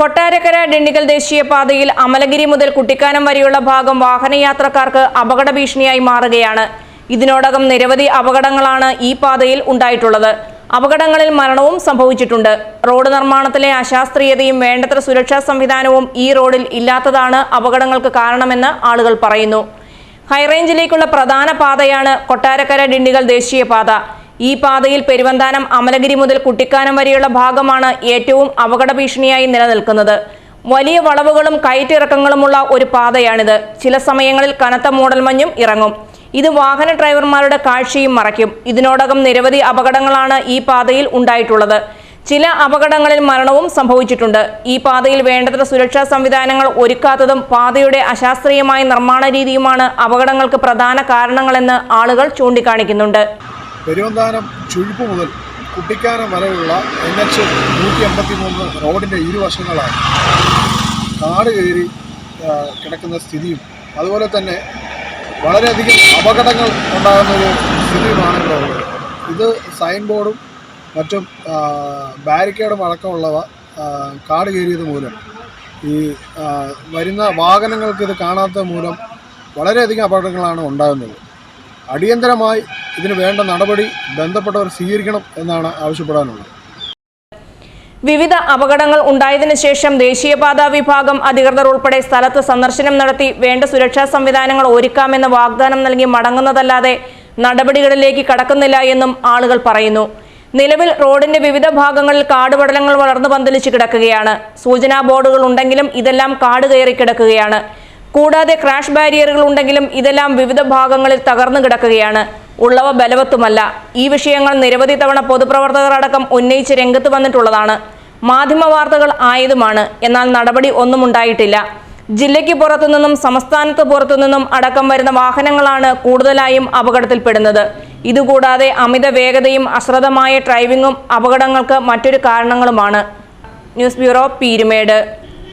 കൊട്ടാരക്കര ഡിണ്ടിഗൽ ദേശീയപാതയിൽ അമലഗിരി മുതൽ കുട്ടിക്കാനം വരെയുള്ള ഭാഗം വാഹനയാത്രക്കാർക്ക് അപകട ഭീഷണിയായി മാറുകയാണ്. ഇതിനോടകം നിരവധി അപകടങ്ങളാണ് ഈ പാതയിൽ ഉണ്ടായിട്ടുള്ളത്. അപകടങ്ങളിൽ മരണവും സംഭവിച്ചിട്ടുണ്ട്. റോഡ് നിർമ്മാണത്തിലെ അശാസ്ത്രീയതയും വേണ്ടത്ര സുരക്ഷാ സംവിധാനവും ഈ റോഡിൽ ഇല്ലാത്തതാണ് അപകടങ്ങൾക്ക് കാരണമെന്ന് ആളുകൾ പറയുന്നു. ഹൈറേഞ്ചിലേക്കുള്ള പ്രധാന പാതയാണ് കൊട്ടാരക്കര ഡിണ്ടിഗൽ ദേശീയപാത ഈ പാതയിൽ പെരുവന്താനം അമലഗിരി മുതൽ കുട്ടിക്കാനം വരെയുള്ള ഭാഗമാണ് ഏറ്റവും അപകട ഭീഷണിയായി നിലനിൽക്കുന്നത്. വലിയ വളവുകളും കയറ്റിറക്കങ്ങളുമുള്ള ഒരു പാതയാണിത്. ചില സമയങ്ങളിൽ കനത്ത മൂടൽമഞ്ഞും ഇറങ്ങും. ഇത് വാഹന ഡ്രൈവർമാരുടെ കാഴ്ചയും മറയ്ക്കും. ഇതിനോടകം നിരവധി അപകടങ്ങളാണ് ഈ പാതയിൽ ഉണ്ടായിട്ടുള്ളത്. ചില അപകടങ്ങളിൽ മരണവും സംഭവിച്ചിട്ടുണ്ട്. ഈ പാതയിൽ വേണ്ടത്ര സുരക്ഷാ സംവിധാനങ്ങൾ ഒരുക്കാത്തതും പാതയുടെ അശാസ്ത്രീയമായ നിർമ്മാണ രീതിയുമാണ് അപകടങ്ങൾക്ക് പ്രധാന കാരണങ്ങളെന്ന് ആളുകൾ ചൂണ്ടിക്കാണിക്കുന്നുണ്ട്. പെരുവന്താനം ചുഴിപ്പ് മുതൽ കുട്ടിക്കാനം വരെയുള്ള എൻ എച്ച് നൂറ്റി അമ്പത്തി മൂന്ന് റോഡിന്റെ ഇരുവശങ്ങളാണ്. കാട് കയറി കിടക്കുന്ന സ്ഥിതിയും അതുപോലെ തന്നെ വളരെയധികം അപകടങ്ങൾ ഉണ്ടാകുന്ന ഒരു സ്ഥിതിയുമാണ് ഇവിടെ ഇത് സൈൻ ബോർഡും മറ്റും ബാരിക്കേഡും അടക്കമുള്ളവ കാട് കയറിയത് മൂലം. ഈ വരുന്ന വാഹനങ്ങൾക്ക് ഇത് കാണാത്ത മൂലം വളരെയധികം അപകടങ്ങളാണ് ഉണ്ടാകുന്നത്. അടിയന്തരമായി ഇതിന് വേണ്ട നടപടി ബന്ധപ്പെട്ടവർ സ്വീകരിക്കണം എന്നാണ് ആവശ്യപ്പെടാനുള്ളത്. വിവിധ അപകടങ്ങൾ ഉണ്ടായതിനു ശേഷം ദേശീയപാതാ വിഭാഗം അധികൃതർ ഉൾപ്പെടെ സ്ഥലത്ത് സന്ദർശനം നടത്തി വേണ്ട സുരക്ഷാ സംവിധാനങ്ങൾ ഒരുക്കാമെന്ന് വാഗ്ദാനം നൽകി മടങ്ങുന്നതല്ലാതെ നടപടികളിലേക്ക് കടക്കുന്നില്ല എന്നും ആളുകൾ പറയുന്നു. നിലവിൽ റോഡിന്റെ വിവിധ ഭാഗങ്ങളിൽ കാടുപടലങ്ങൾ വളർന്നു പന്തലിച്ച് കിടക്കുകയാണ്. സൂചനാ ബോർഡുകൾ ഉണ്ടെങ്കിലും ഇതെല്ലാം കാട് കയറി കിടക്കുകയാണ്. കൂടാതെ ക്രാഷ് ബാരിയറുകൾ ഉണ്ടെങ്കിലും ഇതെല്ലാം വിവിധ ഭാഗങ്ങളിൽ തകർന്നു കിടക്കുകയാണ്. ഉള്ളവ ബലവത്തുമല്ല. ഈ വിഷയങ്ങൾ നിരവധി തവണ പൊതുപ്രവർത്തകർ അടക്കം ഉന്നയിച്ച് രംഗത്ത് വന്നിട്ടുള്ളതാണ്. മാധ്യമ വാർത്തകൾ ആയതുമാണ്. എന്നാൽ നടപടി ഒന്നും ഉണ്ടായിട്ടില്ല. ജില്ലയ്ക്ക് പുറത്തുനിന്നും സംസ്ഥാനത്ത് പുറത്തുനിന്നും അടക്കം വരുന്ന വാഹനങ്ങളാണ് കൂടുതലായും അപകടത്തിൽപ്പെടുന്നത്. ഇതുകൂടാതെ അമിത വേഗതയും അശ്രദ്ധമായ ഡ്രൈവിംഗും അപകടങ്ങൾക്ക് മറ്റൊരു കാരണങ്ങളുമാണ്. News bureau Peermade.